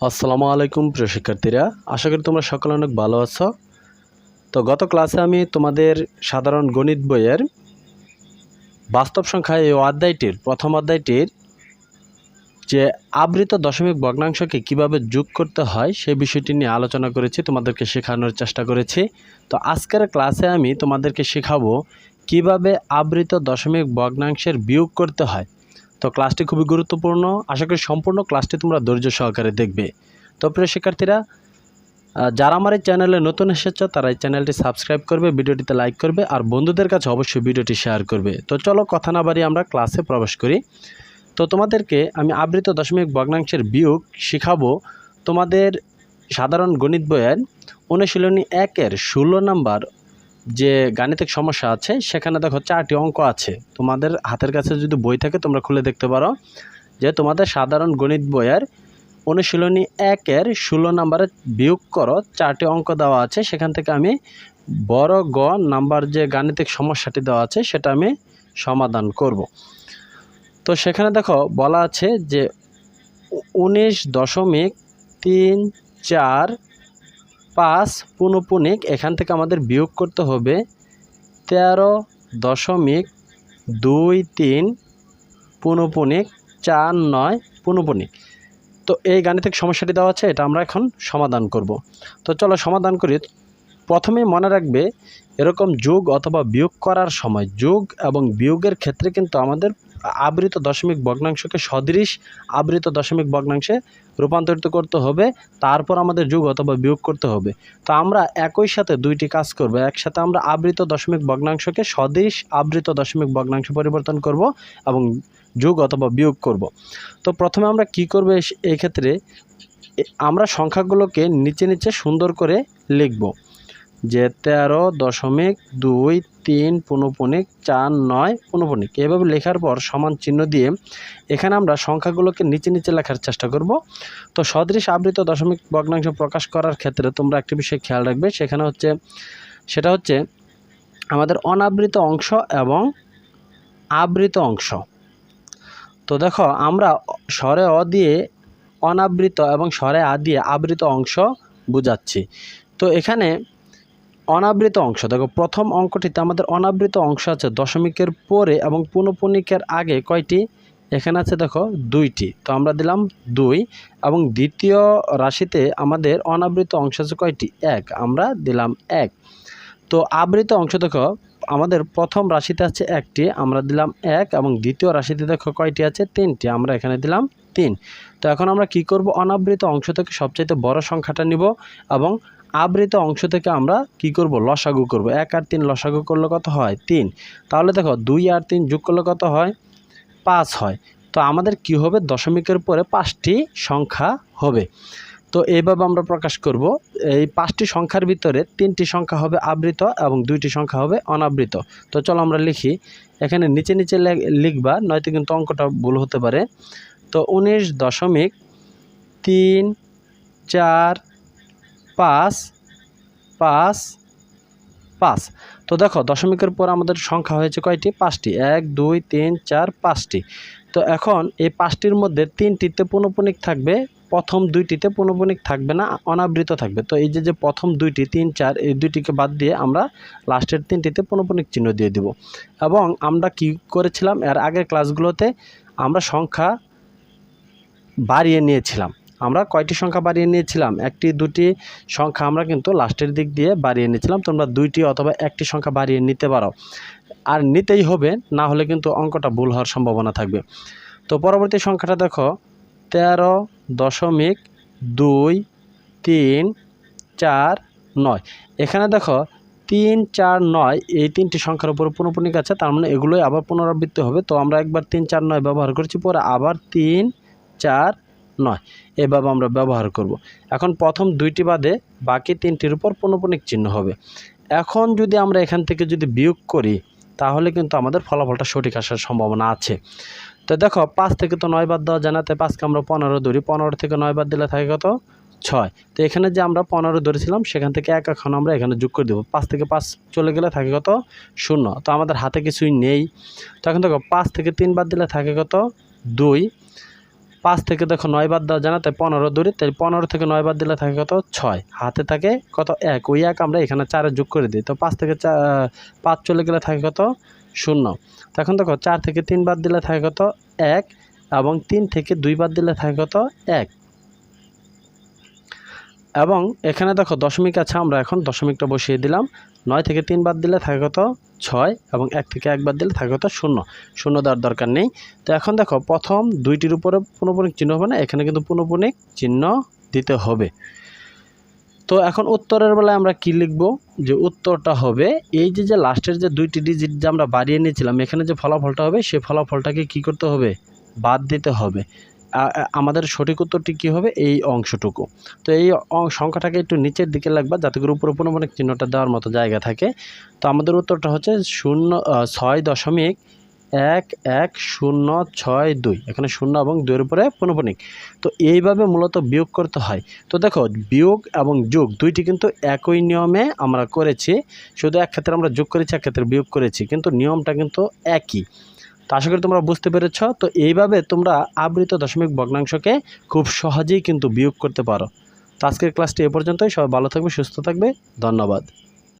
আসসালামু আলাইকুম প্রিয় শিক্ষার্থীরা। আশা করি তোমরা সকলে অনেক ভালো আছো। তো গত ক্লাসে আমি তোমাদের সাধারণ গণিত বইয়ের বাস্তব সংখ্যা এই অধ্যায়টির, প্রথম অধ্যায়টির যে আবৃত দশমিক ভগ্নাংশকে কীভাবে যোগ করতে হয় সেই বিষয়টি নিয়ে আলোচনা করেছি, তোমাদেরকে শেখানোর চেষ্টা করেছি। তো আজকের ক্লাসে আমি তোমাদেরকে শেখাবো কীভাবে আবৃত দশমিক ভগ্নাংশের বিয়োগ করতে হয়। তো ক্লাসটি খুবই গুরুত্বপূর্ণ। আশা করি সম্পূর্ণ ক্লাসটি তোমরা ধৈর্য সহকারে দেখবে। তো প্রিয় শিক্ষার্থীরা যারা আমার এই চ্যানেলে নতুন এসেছ, তারা এই চ্যানেলটি সাবস্ক্রাইব করবে, ভিডিওটিতে লাইক করবে, আর বন্ধুদের কাছে অবশ্যই ভিডিওটি শেয়ার করবে। তো চলো কথা না বাড়িয়ে আমরা ক্লাসে প্রবেশ করি। তো তোমাদেরকে আমি আবৃত দশমিক ভগ্নাংশের বিয়োগ শিখাবো তোমাদের সাধারণ গণিত বইয়ের অনুশীলনী একের ষোলো নাম্বার যে গাণিতিক সমস্যা আছে, সেখানে দেখো চারটি অঙ্ক আছে। তোমাদের হাতের কাছে যদি বই থাকে, তোমরা খুলে দেখতে পারো যে তোমাদের সাধারণ গণিত বইয়ের অনুশীলনী একের ষোলো নাম্বারে বিয়োগ করো, চারটি অঙ্ক দেওয়া আছে। সেখান থেকে আমি বড় গ নাম্বার যে গাণিতিক সমস্যাটি দেওয়া আছে, সেটা আমি সমাধান করব। তো সেখানে দেখো বলা আছে যে উনিশ দশমিক তিন চার পাঁচ পুনপুনিক, এখান থেকে আমাদের বিয়োগ করতে হবে তেরো দশমিক দুই তিন পুনপুনিক চার নয় পুনপুনিক। তো এই গাণিতিক সমস্যাটি দেওয়া আছে, এটা আমরা এখন সমাধান করব। তো চলো সমাধান করি। প্রথমেই মনে রাখবে, এরকম যোগ অথবা বিয়োগ করার সময়, যোগ এবং বিয়োগের ক্ষেত্রে কিন্তু আমাদের আবৃত দশমিক ভগ্নাংশকে সদৃশ আবৃত দশমিক ভগ্নাংশে রূপান্তরিত করতে হবে, তারপর আমাদের যোগ অথবা বিয়োগ করতে হবে। তো আমরা একই সাথে দুইটি কাজ করব। একসাথে আমরা আবৃত দশমিক ভগ্নাংশকে সদৃশ আবৃত দশমিক ভগ্নাংশে পরিবর্তন করব এবং যোগ অথবা বিয়োগ করব। তো প্রথমে আমরা কি করব এই ক্ষেত্রে আমরা সংখ্যাগুলোকে নিচে নিচে সুন্দর করে লিখব। যে তেরো দশমিক দুই তিন পুনপুনিক চার নয় পুনপুনিক এভাবে লেখার পর সমান চিহ্ন দিয়ে এখানে আমরা সংখ্যাগুলোকে নিচে নিচে লেখার চেষ্টা করব। তো সদৃশ আবৃত দশমিক ভগ্নাংশ প্রকাশ করার ক্ষেত্রে তোমরা একটি বিষয় খেয়াল রাখবে, সেখানে হচ্ছে, সেটা হচ্ছে আমাদের অনাবৃত অংশ এবং আবৃত অংশ। তো দেখো, আমরা স্বরে অ দিয়ে অনাবৃত এবং স্বরে আ দিয়ে আবৃত অংশ বুঝাচ্ছি। তো এখানে অনাবৃত অংশ। দেখো, প্রথম অঙ্কটিতে আমাদের অনাবৃত অংশ আছে দশমিকের পরে এবং পুনঃপুনিকের আগে কয়টি? এখানে আছে দেখো দুইটি। তো আমরা দিলাম দুই এবং দ্বিতীয় রাশিতে আমাদের অনাবৃত অংশ আছে কয়টি? এক। আমরা দিলাম এক। তো আবৃত অংশ দেখো, আমাদের প্রথম রাশিতে আছে একটি, আমরা দিলাম এক এবং দ্বিতীয় রাশিতে দেখো কয়টি আছে? তিনটি। আমরা এখানে দিলাম তিন। তো এখন আমরা কি করব? অনাবৃত অংশ থেকে সবচাইতে বড় সংখ্যাটা নিব এবং আবৃত অংশ থেকে আমরা কি করব? লসাগু করব। এক আর তিন লসাগু করলে কত হয়? তিন। তাহলে দেখো, দুই আর তিন যোগ করলে কত হয়? পাঁচ হয়। তো আমাদের কি হবে? দশমিকের পরে পাঁচটি সংখ্যা হবে। তো এইভাবে আমরা প্রকাশ করব। এই পাঁচটি সংখ্যার ভিতরে তিনটি সংখ্যা হবে আবৃত এবং দুইটি সংখ্যা হবে অনাবৃত। তো চলো আমরা লিখি। এখানে নিচে নিচে লিখবা, নয়তো কিন্তু অঙ্কটা ভুল হতে পারে। তো উনিশ দশমিক তিন চার পাঁচ পাঁচ পাঁচ। তো দেখো, দশমিকের পর আমাদের সংখ্যা হয়েছে কয়টি? পাঁচটি। এক, দুই, তিন, চার, পাঁচটি। তো এখন এই পাঁচটির মধ্যে তিনটিতে পুনঃপুনিক থাকবে, প্রথম দুইটিতে পুনঃপুনিক থাকবে না, অনাবৃত থাকবে। তো এই যে যে প্রথম দুইটি, তিন, চার, এই দুইটিকে বাদ দিয়ে আমরা লাস্টের তিনটিতে পুনঃপুনিক চিহ্ন দিয়ে দিব। এবং আমরা কি করেছিলাম? এর আগের ক্লাসগুলোতে আমরা সংখ্যা বাড়িয়ে নিয়েছিলাম। আমরা কয়টি সংখ্যা বাড়িয়ে নিয়েছিলাম? একটি, দুটি সংখ্যা আমরা কিন্তু লাস্টের দিক দিয়ে বাড়িয়ে নিয়েছিলাম। তোমরা দুইটি অথবা একটি সংখ্যা বাড়িয়ে নিতে পারো। আর নিতেই হবে, না হলে কিন্তু অঙ্কটা ভুল হওয়ার সম্ভাবনা থাকবে। তো পরবর্তী সংখ্যাটা দেখো, তেরো দশমিক দুই তিন চার নয়। এখানে দেখো, তিন, চার, নয়, এই তিনটি সংখ্যার উপর পুনঃপুনিক আছে, তার মানে এগুলোই আবার পুনরাবৃত্তি হবে। তো আমরা একবার তিন, চার, নয় ব্যবহার করছি, পরে আবার তিন, চার নয়। এভাবে আমরা ব্যবহার করব। এখন প্রথম দুইটি বাদে বাকি তিনটির উপর পুনঃপুনিক চিহ্ন হবে। এখন যদি আমরা এখান থেকে যদি বিয়োগ করি, তাহলে কিন্তু আমাদের ফলাফলটা সঠিক আসার সম্ভাবনা আছে। তো দেখো, পাঁচ থেকে তো নয় বাদ দেওয়া জানাতে পাঁচকে আমরা পনেরো ধরি। পনেরো থেকে নয় বাদ দিলে থাকে কত? ছয়। তো এখানে যে আমরা পনেরো ধরেছিলাম, সেখান থেকে এক এখন আমরা এখানে যোগ করে দেবো। পাঁচ থেকে পাঁচ চলে গেলে থাকে কত? শূন্য। তো আমাদের হাতে কিছুই নেই। তো এখন দেখো, পাঁচ থেকে তিন বাদ দিলে থাকে কত? দুই। পাঁচ থেকে দেখো নয় বাদ দেওয়া জানা তাই পনেরো দূরে তাই পনেরো থেকে নয় বাদ দিলে থাকে কত? ছয়। হাতে থাকে কত? এক। ওই এক আমরা এখানে চারে যোগ করে দিই। তো পাঁচ থেকে পাঁচ চলে গেলে থাকে কত? শূন্য। তো এখন দেখো চার থেকে তিন বাদ দিলে থাকে কত? এক। এবং তিন থেকে দুই বাদ দিলে থাকে কত? এক। এবং এখানে দেখো দশমিক আছে, আমরা এখন দশমিকটা বসিয়ে দিলাম। নয় থেকে তিন বাদ দিলে থাকে কত? ছয় এবং এক থেকে এক বাদ দিলে থাকে কত? শূন্য। শূন্য দেওয়ার দরকার নেই। তো এখন দেখো, প্রথম দুইটির উপরে পুনঃপুনিক চিহ্ন হবে না, এখানে কিন্তু পুনঃপুনিক চিহ্ন দিতে হবে। তো এখন উত্তরের বেলায় আমরা কি লিখব? যে উত্তরটা হবে, এই যে যে লাস্টের যে দুইটি ডিজিট যে আমরা বাড়িয়ে নিয়েছিলাম, এখানে যে ফলাফলটা হবে সেই ফলাফলটাকে কি করতে হবে? বাদ দিতে হবে। আমাদের সঠিক উত্তরটি কী হবে? এই অংশটুকু। তো এই সংখ্যাটাকে একটু নিচের দিকে লাগবা, যাতে করে উপরে পুনঃপুনিক চিহ্নটা দেওয়ার মতো জায়গা থাকে। তো আমাদের উত্তরটা হচ্ছে শূন্য ছয় দশমিক এক এক শূন্য ছয় দুই। এখানে শূন্য এবং দুইয়ের উপরে পুনঃপুনিক। তো এইভাবে মূলত বিয়োগ করতে হয়। তো দেখো, বিয়োগ এবং যোগ দুইটি কিন্তু একই নিয়মে আমরা করেছি। শুধু এক ক্ষেত্রে আমরা যোগ করেছি, এক ক্ষেত্রে বিয়োগ করেছি। কিন্তু নিয়মটা কিন্তু একই। তো আশা করি তোমরা বুঝতে পেরেছ। তো এইভাবে তোমরা আবৃত দশমিক ভগ্নাংশকে খুব সহজেই কিন্তু বিয়োগ করতে পারো। তো আজকের ক্লাসটি এ পর্যন্তই। সবাই ভালো থাকবে, সুস্থ থাকবে। ধন্যবাদ।